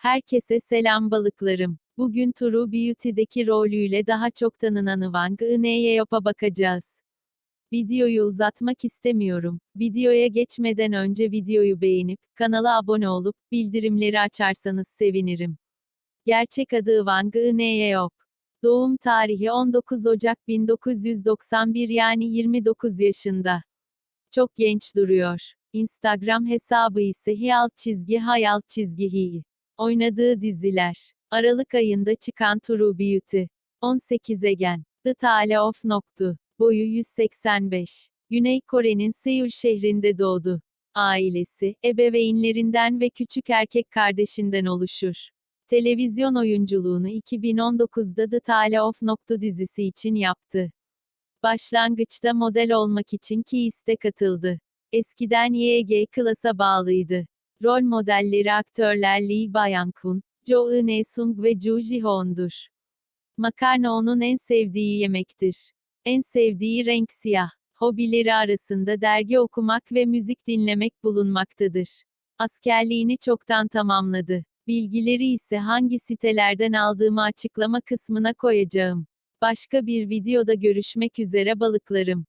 Herkese selam balıklarım. Bugün True Beauty'deki rolüyle daha çok tanınan Wang Eun-yeop'a bakacağız. Videoyu uzatmak istemiyorum. Videoya geçmeden önce videoyu beğenip, kanala abone olup, bildirimleri açarsanız sevinirim. Gerçek adı Wang Eun-yeop. Doğum tarihi 19 Ocak 1991 yani 29 yaşında. Çok genç duruyor. Instagram hesabı ise hiyalt çizgi hayalt çizgi hi. Oynadığı diziler. Aralık ayında çıkan True Beauty. 18 Egen. The Tale of Noktu. Boyu 185. Güney Kore'nin Seul şehrinde doğdu. Ailesi, ebeveynlerinden ve küçük erkek kardeşinden oluşur. Televizyon oyunculuğunu 2019'da The Tale of Noktu dizisi için yaptı. Başlangıçta model olmak için Kiis'te katıldı. Eskiden YG Class'a bağlıydı. Rol modelleri aktörler Lee Byung-hun, Jo Eun-sung ve Ju Ji-hoon'dur. Makarna onun en sevdiği yemektir. En sevdiği renk siyah. Hobileri arasında dergi okumak ve müzik dinlemek bulunmaktadır. Askerliğini çoktan tamamladı. Bilgileri ise hangi sitelerden aldığımı açıklama kısmına koyacağım. Başka bir videoda görüşmek üzere balıklarım.